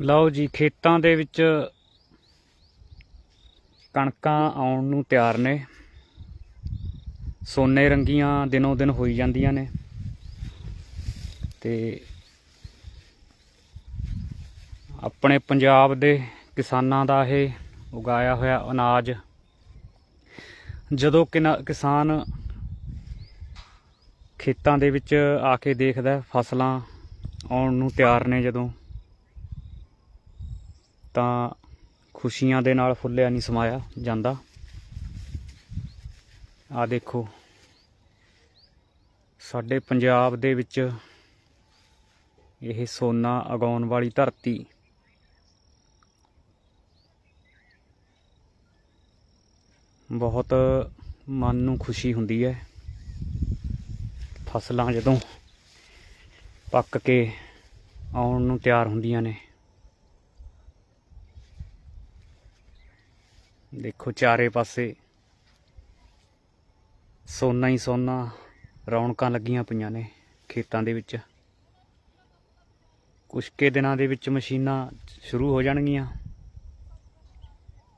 ਲਓ ਜੀ, ਖੇਤਾਂ ਦੇ ਵਿੱਚ ਕਣਕਾਂ ਆਉਣ ਨੂੰ ਤਿਆਰ ਨੇ। ਸੋਨੇ ਰੰਗੀਆਂ ਦਿਨੋਂ ਦਿਨ ਹੋਈ ਜਾਂਦੀਆਂ ਨੇ। ਤੇ ਆਪਣੇ ਪੰਜਾਬ ਦੇ ਕਿਸਾਨਾਂ ਦਾ ਇਹ ਉਗਾਇਆ ਹੋਇਆ ਅਨਾਜ, ਜਦੋਂ ਕਿਨਾ- ਕਿਸਾਨ ਖੇਤਾਂ ਦੇ ਵਿੱਚ ਆ ਕੇ ਦੇਖਦਾ ਫਸਲਾਂ ਆਉਣ ਨੂੰ ਤਿਆਰ ਨੇ ਜਦੋਂ। ਤਾਂ ਖੁਸ਼ੀਆਂ ਦੇ ਨਾਲ ਫੁੱਲਿਆ ਨਹੀਂ ਸਮਾਇਆ ਜਾਂਦਾ। ਆ ਦੇਖੋ, ਸਾਡੇ ਪੰਜਾਬ ਦੇ ਵਿੱਚ ਇਹ ਸੋਨਾ ਉਗਾਉਣ ਵਾਲੀ ਧਰਤੀ ਬਹੁਤ ਮਨ ਨੂੰ ਖੁਸ਼ੀ ਹੁੰਦੀ ਹੈ। ਫਸਲਾਂ ਜਦੋਂ ਪੱਕ ਕੇ ਆਉਣ ਨੂੰ ਤਿਆਰ ਹੁੰਦੀਆਂ ਨੇ ਦੇਖੋ ਚਾਰੇ ਪਾਸੇ ਸੋਨਾ ਹੀ ਸੋਨਾ ਰੌਣਕਾਂ ਲੱਗੀਆਂ ਪਈਆਂ ਨੇ ਖੇਤਾਂ ਦੇ ਵਿੱਚ। ਕੁਛ ਕੇ ਦਿਨਾਂ ਦੇ ਵਿੱਚ ਮਸ਼ੀਨਾਂ ਸ਼ੁਰੂ ਹੋ ਜਾਣਗੀਆਂ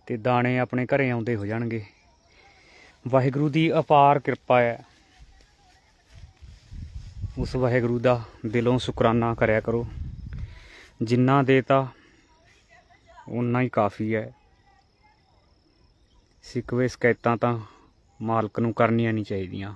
ਤੇ ਦਾਣੇ ਆਪਣੇ ਘਰੇ ਆਉਂਦੇ ਹੋ ਜਾਣਗੇ। ਵਾਹਿਗੁਰੂ ਦੀ ਅਪਾਰ ਕਿਰਪਾ ਹੈ। ਉਸ ਵਾਹਿਗੁਰੂ ਦਾ ਦਿਲੋਂ ਸ਼ੁਕਰਾਨਾ ਕਰਿਆ ਕਰੋ। ਜਿੰਨਾ ਦੇਤਾ ਉਨਾ ਹੀ ਕਾਫੀ ਹੈ। ਸਿਕਵੇ ਸ਼ਿਕਾਇਤਾਂ ਤਾਂ ਮਾਲਕ ਨੂੰ ਕਰਨੀਆਂ ਨਹੀਂ ਚਾਹੀਦੀਆਂ।